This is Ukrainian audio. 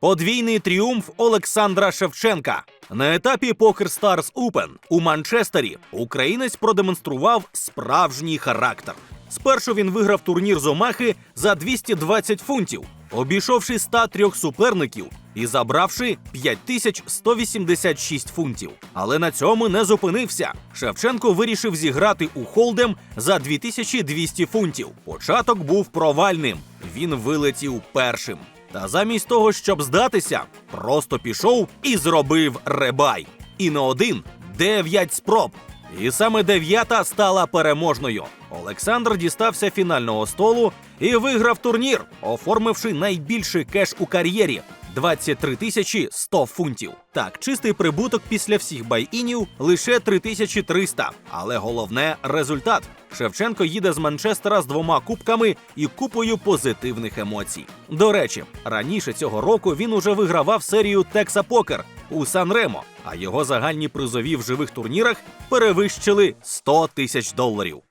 Подвійний тріумф Олександра Шевченка. На етапі Poker Stars Open у Манчестері українець продемонстрував справжній характер. Спершу він виграв турнір з Омахи за 220 фунтів, обійшовши 103 суперників і забравши 5186 фунтів. Але на цьому не зупинився. Шевченко вирішив зіграти у холдем за 2200 фунтів. Початок був провальним. Він вилетів першим. Та замість того, щоб здатися, просто пішов і зробив ребай. І не один дев'ять спроб. І саме дев'ята стала переможною. Олександр дістався фінального столу і виграв турнір, оформивши найбільший кеш у кар'єрі 23 тисячі 100 фунтів. Так, чистий прибуток після всіх бай-інів лише 3300. Але головне результат. Шевченко їде з Манчестера з двома кубками і купою позитивних емоцій. До речі, раніше цього року він уже вигравав серію Текса Покер у Сан-Ремо, а його загальні призові в живих турнірах перевищили 100 тисяч доларів.